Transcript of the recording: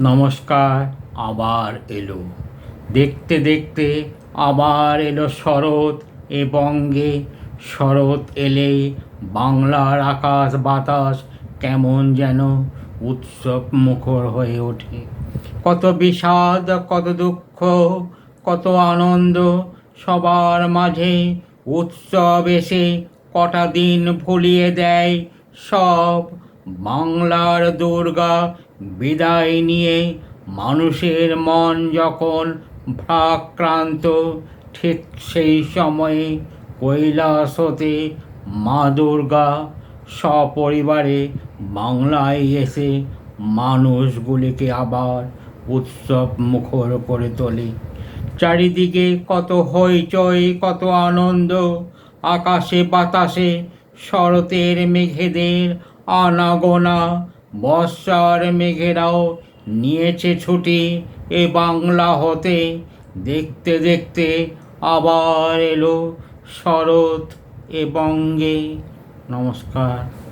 নমস্কার, আবার এলো। দেখতে দেখতে আবার এলো শরৎ এ বঙ্গে। শরৎ এলে বাংলার আকাশ বাতাস কেমন যেন উৎসব মুখর হয়ে ওঠে। কত বিষাদ, কত দুঃখ, কত আনন্দ, সবার মাঝে উৎসব এসে কটা দিন ভুলিয়ে দেয় সব বাংলার দুর্গা বিদায় নিয়ে মানুষের মন যখন ভাক্রান্ত ঠিক সেই সময়ে কৈলাস হতে মা দুর্গা সপরিবারে বাংলায় এসে মানুষগুলিকে আবার উৎসব মুখর করে তোলে। চারিদিকে কত হইচই, কত আনন্দ, আকাশে বাতাসে শরতের মেঘেদের আনাগোনা বর্ষার মেঘেরাও নিয়েছে ছুটি এ বাংলা হতে। দেখতে দেখতে আবার এলো শরৎ এ বঙ্গে। নমস্কার।